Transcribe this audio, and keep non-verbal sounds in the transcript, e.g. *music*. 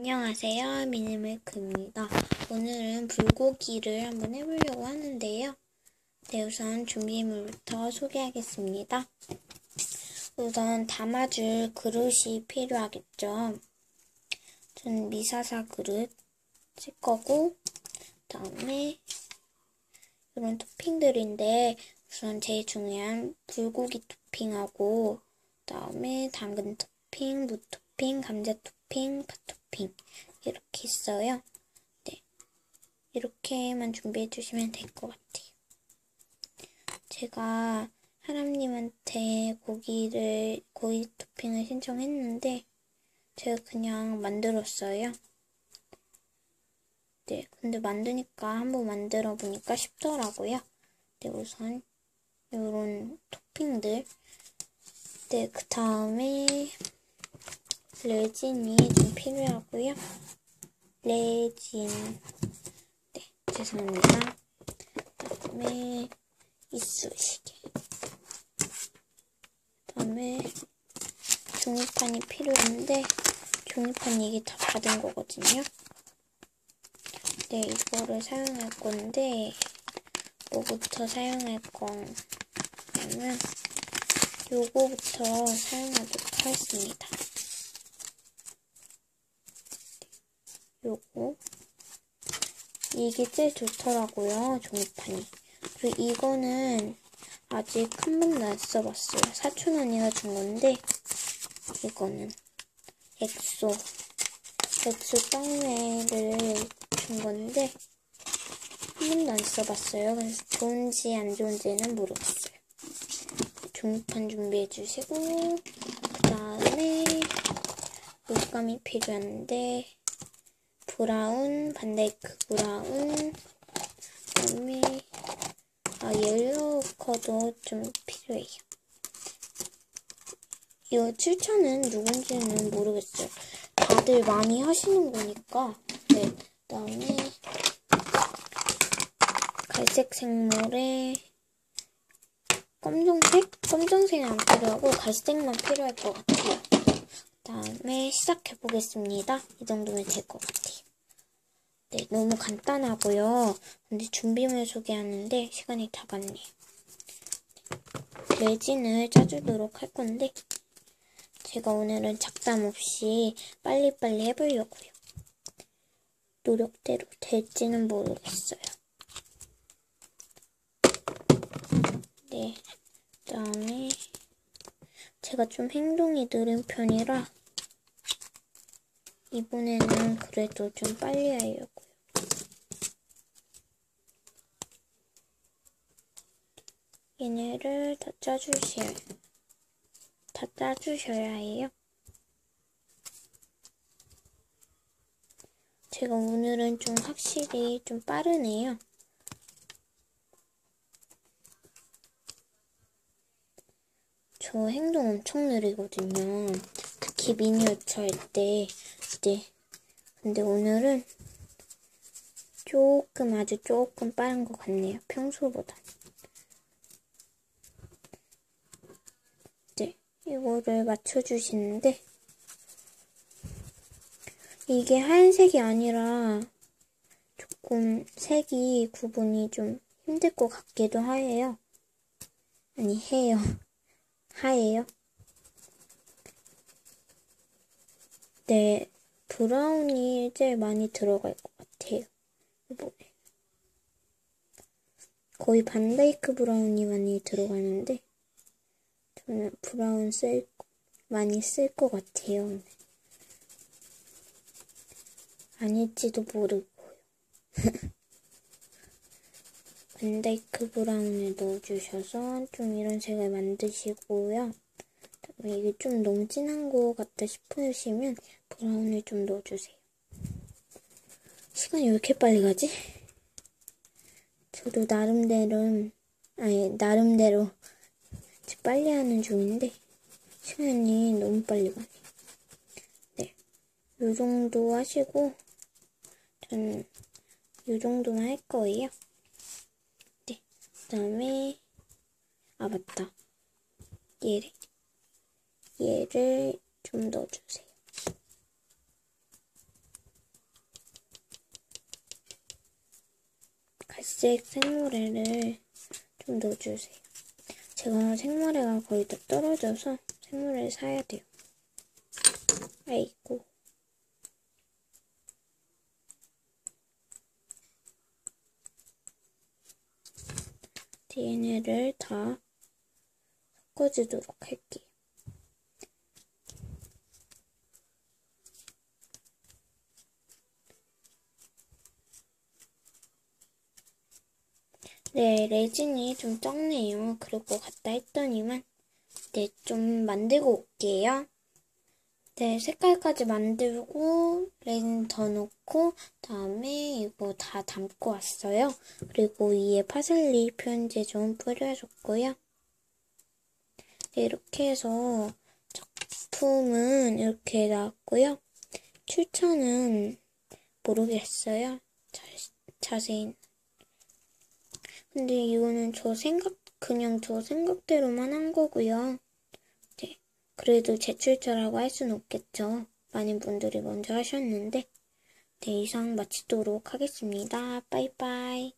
안녕하세요. 미니밀크입니다. 오늘은 불고기를 한번 해보려고 하는데요. 네, 우선 준비물부터 소개하겠습니다. 우선 담아줄 그릇이 필요하겠죠. 저는 미사사 그릇 쓸 거고, 다음에 이런 토핑들인데 우선 제일 중요한 불고기 토핑하고, 다음에 당근 토핑, 무 토핑, 감자 토핑, 파 토핑 이렇게 있어요. 네, 이렇게만 준비해 주시면 될 것 같아요. 제가 하람님한테 고기를 고기 토핑을 신청했는데 제가 그냥 만들었어요. 네, 근데 만드니까 한번 만들어 보니까 쉽더라고요. 네, 우선 이런 토핑들. 네, 그 다음에 레진이 좀 필요하고요. 레진. 네, 죄송합니다. 그다음에 이쑤시개. 그다음에 종이판이 필요한데 종이판 이게 다 받은 거거든요. 네, 이거를 사용할 건데 뭐부터 사용할 거냐면 요거부터 사용하도록 하겠습니다. 요거 이게 제일 좋더라고요 종이판이. 그리고 이거는 아직 한 번도 안 써봤어요. 사촌 언니가 준 건데 이거는 엑소 엑소 떡매를 준 건데 한 번도 안 써봤어요. 그래서 좋은지 안 좋은지는 모르겠어요. 종이판 준비해 주시고 그 다음에 물감이 필요한데 브라운, 반데이크 브라운, 그다음에 아 옐로우 커도 좀 필요해요. 이거 추천은 누군지는 모르겠어요. 다들 많이 하시는 거니까. 네, 그다음에 갈색 색물에 검정색? 검정색은 안 필요하고 갈색만 필요할 것 같아요. 그 다음에 시작해 보겠습니다. 이 정도면 될 것 같아요. 네, 너무 간단하고요. 근데 준비물 소개하는데 시간이 다 갔네요. 레진을 짜주도록 할 건데 제가 오늘은 작담 없이 빨리빨리 해보려고요. 노력대로 될지는 모르겠어요. 네, 그 다음에 제가 좀 행동이 느린 편이라 이번에는 그래도 좀 빨리 하려고요. 얘네를 다 짜주셔야, 다 짜주셔야 해요. 제가 오늘은 좀 확실히 좀 빠르네요. 저 행동 엄청 느리거든요. 특히 미니어처 할 때. 네. 근데 오늘은 조금 아주 조금 빠른 것 같네요. 평소보다. 네. 이거를 맞춰주시는데 이게 하얀색이 아니라 조금 색이 구분이 좀 힘들 것 같기도 하예요. 아니, 해요. *laughs* 하예요. 네, 브라운이 제일 많이 들어갈 것 같아요. 이번에. 거의 반데이크 브라운이 많이 들어가는데, 저는 브라운 쓸, 많이 쓸 것 같아요. 아닐지도 모르고요. *laughs* 반데이크 브라운을 넣어주셔서 좀 이런 색을 만드시고요. 이게 좀 너무 진한 것 같다 싶으시면 브라운을 좀 넣어주세요. 시간이 왜 이렇게 빨리 가지? 저도 나름대로, 아니, 나름대로 빨리 하는 중인데, 시간이 너무 빨리 가네. 네. 요 정도 하시고, 저는 요 정도만 할 거예요. 네. 그 다음에, 아, 맞다. 얘를, 얘를 좀 넣어주세요. 갈색 생모래를 좀 넣어주세요. 제가 생모래가 거의 다 떨어져서 생모래를 사야 돼요. 아이고. DNA를 다 섞어주도록 할게요. 네, 레진이 좀 적네요. 것 같다 했더니만, 네, 좀 만들고 올게요. 네, 색깔까지 만들고, 레진 더 넣고, 다음에 이거 다 담고 왔어요. 그리고 위에 파슬리 표현제 좀 뿌려줬고요. 네, 이렇게 해서 작품은 이렇게 나왔고요. 출처는 모르겠어요. 자, 자세히. 근데 이거는 저 생각, 그냥 저 생각대로만 한 거고요. 네. 그래도 제 출처라고 할 수는 없겠죠. 많은 분들이 먼저 하셨는데. 네, 이상 마치도록 하겠습니다. 빠이빠이.